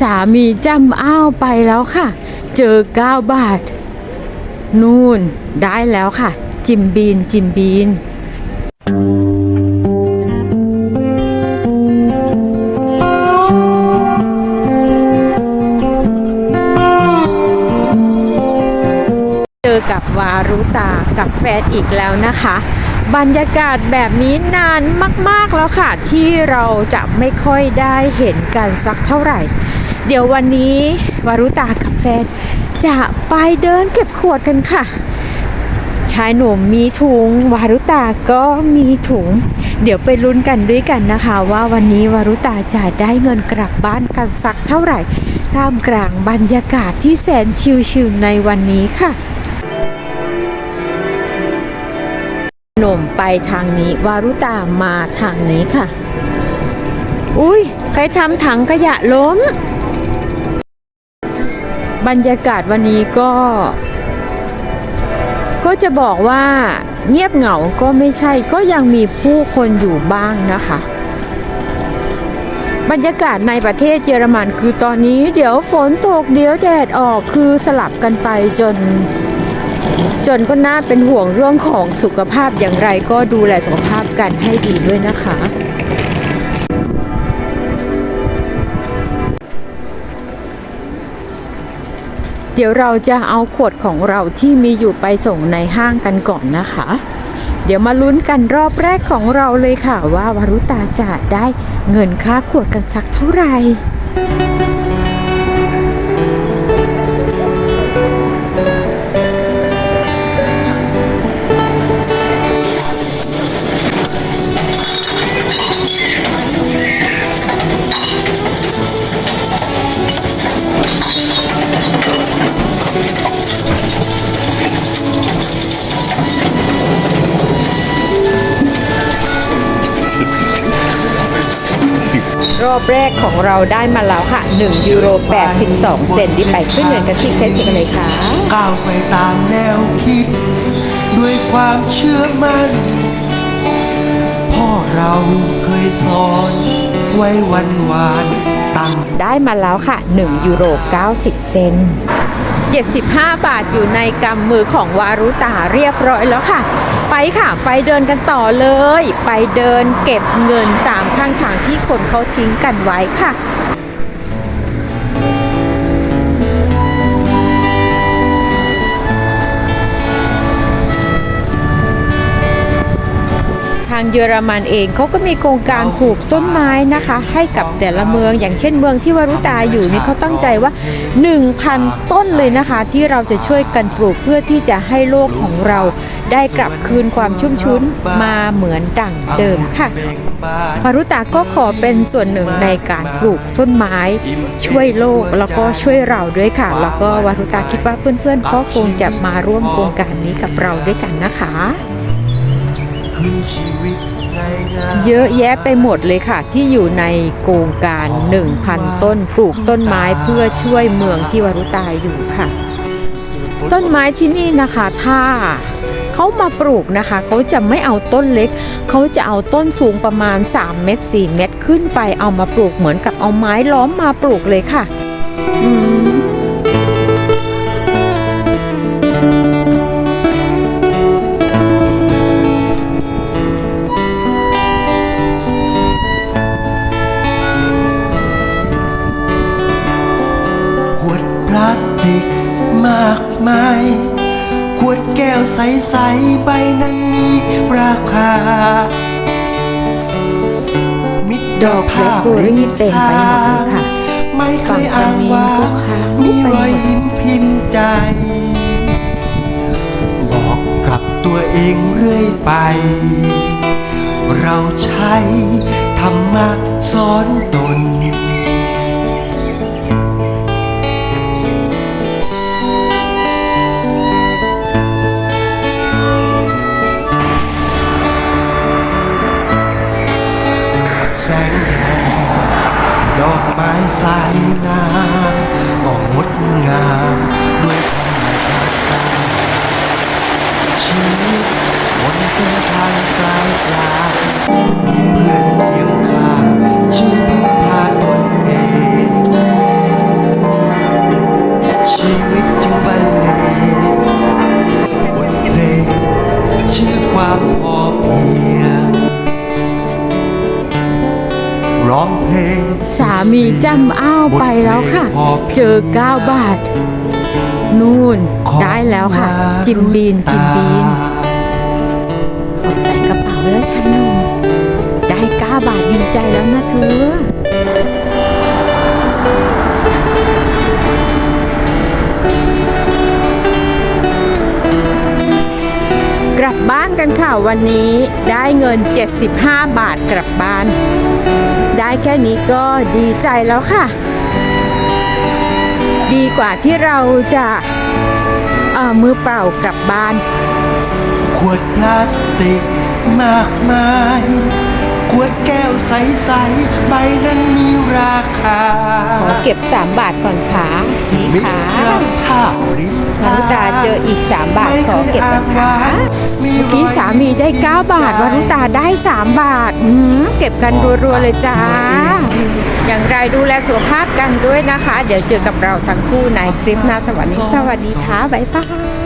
สามีจำอ้าวไปแล้วค่ะ เจอ 9 บาท นู่นได้แล้วค่ะ จิมบีนจิมบีนเจอกับวารุตากับแฟนอีกแล้วนะคะบรรยากาศแบบนี้นานมาก ๆ แล้วค่ะ ที่เราจะไม่ค่อยได้เห็นกันสักเท่าไหร่ เดี๋ยววันนี้วารุตากับแฟนจะไปเดินเก็บขวดกันค่ะ ชายหนุ่มมีถุง วารุตาก็มีถุง เดี๋ยวไปลุ้นกันด้วยกันนะคะ ว่าวันนี้วารุตาจะได้เงินกลับบ้านกันสักเท่าไหร่ท่ามกลางบรรยากาศที่แสนชิลๆในวันนี้ค่ะหนุ่มไปทางนี้ วารุตามาทางนี้ค่ะ อุ้ยใครทำถังขยะล้ม บรรยากาศวันนี้ก็ ก็จะบอกว่าเงียบเหงาก็ไม่ใช่ก็ยังมีผู้คนอยู่บ้างนะคะ บรรยากาศในประเทศเยอรมันคือตอนนี้เดี๋ยวฝนตกเดี๋ยวแดดออกคือสลับกันไปจน จนก็น่าเป็นห่วงเรื่องของสุขภาพอย่างไรก็ดูแลสุขภาพกันให้ดีด้วยนะคะ เดี๋ยวเราจะเอาขวดของเราที่มีอยู่ไปส่งในห้างกันก่อนนะคะ เดี๋ยวมาลุ้นกันรอบแรกของเราเลยค่ะว่าวารุตาจะได้เงินค่าขวดกันสักเท่าไหร่ รอบแรกของเราได้มาแล้วค่ะ 1 ยูโร 82 เซนที่ไปขึ้นเงินกันที่เคสกันเลยค่ะก้าวไปตามแนวคิด ด้วยความเชื่อมั่นพ่อเราเคยสอนไว้วันวานตั้งได้มาแล้วค่ะ 1 ยูโร 90 เซน75 บาทอยู่ในกำมือของวารุตาเรียบร้อยแล้วค่ะ ไปค่ะ ไปเดินกันต่อเลย ไปเดินเก็บเงินตามข้างทางที่คนเขาทิ้งกันไว้ค่ะ เยอรมันเองเขาก็มีโครงการปลูกต้นไม้นะคะ ให้กับแต่ละเมืองอย่างเช่นเมืองที่วารุตาอยู่นี่เขาตั้งใจว่า 1,000 ต้นเลยนะคะ ที่เราจะช่วยกันปลูกเพื่อที่จะให้โลกของเราได้กลับคืนความชุ่มชื้นมาเหมือนดั่งเดิมค่ะวารุตาก็ขอเป็นส่วนหนึ่งในการปลูกต้นไม้ ช่วยโลกแล้วก็ช่วยเราด้วยค่ะ แล้วก็วารุตาคิดว่าเพื่อนๆก็คงจะมาร่วมโครงการนี้กับเราด้วยกันนะคะ เยอะแยะไปหมดเลยค่ะ ที่อยู่ในโครงการ 1,000 ต้นปลูกต้นไม้เพื่อช่วยเมืองที่วารุตายอยู่ค่ะ ต้นไม้ที่นี่นะคะถ้าเขามาปลูกนะคะเขาจะไม่เอาต้นเล็ก เขาจะเอาต้นสูงประมาณ 3 เมตร 4 เมตรขึ้นไปเอามาปลูกเหมือนกับเอาไม้ล้อมมาปลูกเลยค่ะ อืม ใสๆใบนั้นมีราคา มิตดอกและเรีเต็มไปหมดเลยค่ะไม่เคยอ้างว่ามีรอยยิ้มพิมพ์ใจ บอกกับตัวเองเรื่อยไป เราใช้ธรรมะสอนตน งามด้วยธรรมชาติชีวิตบนเส้นทางสายกลางเพื่อนเที่ยว จำอ้าวไปแล้วค่ะ เจอ9บาท นู่น ได้แล้วค่ะ จิมบีน จิมบีนกดใส่กระเป๋าแล้วชายหนุ่มได้9บาทดีใจแล้วนะเธอกลับบ้านกันค่ะวันนี้ได้เงิน 75 บาทกลับบ้าน ได้แค่นี้ก็ดีใจแล้วค่ะ ดีกว่าที่เราจะเอ่อมือเปล่ากลับบ้าน ขวดพลาสติกมากมาย ขวดแก้วใส ๆ ใบนั้นมีราคา ขอเก็บ 3 บาทก่อนค่ะ นี่มิตค่ะรภาพริบมารุตาเจออีก 3 บาทขอเก็บนะคะเมื่เมื่อกี้สามีได้ 9 บาทวารุตาได้ 3 บาทอืมเก็บกันรัวๆเลยจ้า อย่างไรดูแลสุขภาพกันด้วยนะคะ เดี๋ยวเจอกับเราทั้งคู่ในคลิปหน้าสวัสดีสวัสดีค่ะบ๊ายบาย